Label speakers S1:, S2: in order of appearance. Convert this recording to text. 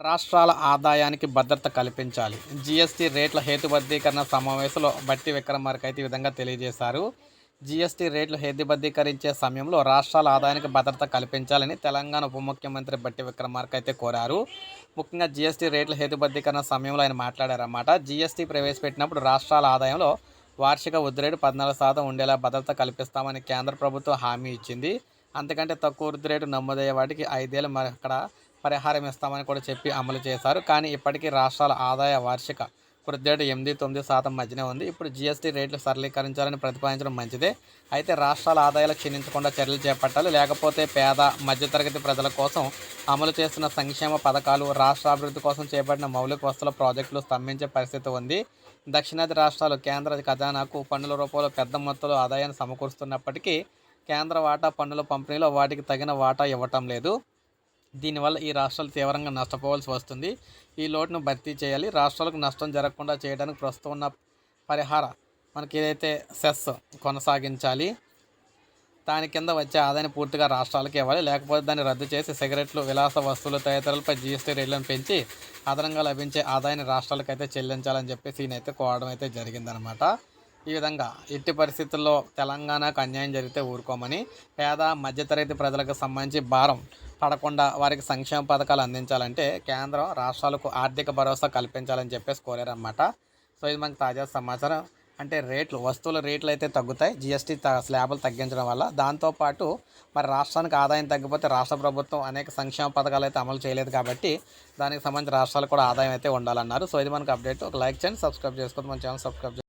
S1: రాష్ట్రాల ఆదాయానికి భద్రత కల్పించాలి. జీఎస్టీ రేట్ల హేతుబద్ధీకరణ సమావేశంలో బట్టి విక్రమార్క అయితే ఈ విధంగా తెలియజేశారు. జీఎస్టీ రేట్లు హేతుబద్ధీకరించే సమయంలో రాష్ట్రాల ఆదాయానికి భద్రత కల్పించాలని తెలంగాణ ఉప ముఖ్యమంత్రి బట్టి విక్రమార్క అయితే కోరారు. ముఖ్యంగా జీఎస్టీ రేట్ల హేతుబద్ధీకరణ సమయంలో ఆయన మాట్లాడారన్నమాట. జీఎస్టీ ప్రవేశపెట్టినప్పుడు రాష్ట్రాల ఆదాయంలో వార్షిక వృద్ధిరేటు పద్నాలుగు శాతం ఉండేలా భద్రత కల్పిస్తామని కేంద్ర ప్రభుత్వం హామీ ఇచ్చింది. అంతకంటే తక్కువ వృద్ధిరేటు నమోదయ్యే వాటికి ఐదేళ్ళు మరి అక్కడ పరిహారం ఇస్తామని కూడా చెప్పి అమలు చేశారు. కానీ ఇప్పటికీ రాష్ట్రాల ఆదాయ వార్షిక వృద్ధిరేటు ఎనిమిది తొమ్మిది శాతం మధ్యనే ఉంది. ఇప్పుడు జీఎస్టీ రేట్లు సరళీకరించాలని ప్రతిపాదించడం మంచిదే. అయితే రాష్ట్రాల ఆదాయాలు క్షీణించకుండా చర్యలు చేపట్టాలి. లేకపోతే పేద మధ్యతరగతి ప్రజల కోసం అమలు చేస్తున్న సంక్షేమ పథకాలు రాష్ట్ర అభివృద్ధి కోసం చేపట్టిన మౌలిక వస్తువుల ప్రాజెక్టులు స్తంభించే పరిస్థితి ఉంది. దక్షిణాది రాష్ట్రాలు కేంద్ర ఖజానాకు పన్నుల రూపంలో పెద్ద మొత్తంలో ఆదాయాన్ని సమకూరుస్తున్నప్పటికీ కేంద్ర వాటా పన్నుల పంపిణీలో వాటికి తగిన వాటా ఇవ్వటం లేదు. దీనివల్ల ఈ రాష్ట్రాలు తీవ్రంగా నష్టపోవాల్సి వస్తుంది. ఈ లోటును భర్తీ చేయాలి. రాష్ట్రాలకు నష్టం జరగకుండా చేయడానికి ప్రస్తుతం ఉన్న పరిహార మనకి ఏదైతే సెస్ కొనసాగించాలి దాని కింద వచ్చే ఆదాయం పూర్తిగా రాష్ట్రాలకు ఇవ్వాలి. లేకపోతే దాన్ని రద్దు చేసి సిగరెట్లు విలాస వస్తువులు తదితరులపై జీఎస్టీ రేట్లను పెంచి అదనంగా లభించే ఆదాయాన్ని రాష్ట్రాలకైతే చెల్లించాలని చెప్పేసి ఈయనైతే కోవడం అయితే జరిగిందనమాట. ఈ విధంగా ఎట్టి పరిస్థితుల్లో తెలంగాణకు అన్యాయం జరిగితే ఊరుకోమని పేద మధ్యతరగతి ప్రజలకు సంబంధించి భారం పడకుండా వారికి సంక్షేమ పథకాలు అందించాలంటే కేంద్రం రాష్ట్రాలకు ఆర్థిక భరోసా కల్పించాలని చెప్పేసి కోరారన్నమాట. సో ఇది మనకి తాజా సమాచారం. అంటే రేట్లు వస్తువుల రేట్లు అయితే తగ్గుతాయి. జిఎస్టీ త స్లాబులు తగ్గించడం వల్ల దాంతోపాటు మరి రాష్ట్రానికి ఆదాయం తగ్గిపోతే రాష్ట్ర ప్రభుత్వం అనేక సంక్షేమ పథకాలు అయితే అమలు చేయలేదు కాబట్టి దానికి సంబంధించి రాష్ట్రాలు కూడా ఆదాయం అయితే ఉండాలన్నారు. సో ఇది మనకు అప్డేట్. ఒక లైక్ చేయండి సబ్స్క్రైబ్ చేసుకోండి. మన ఛానల్ సబ్స్క్రైబ్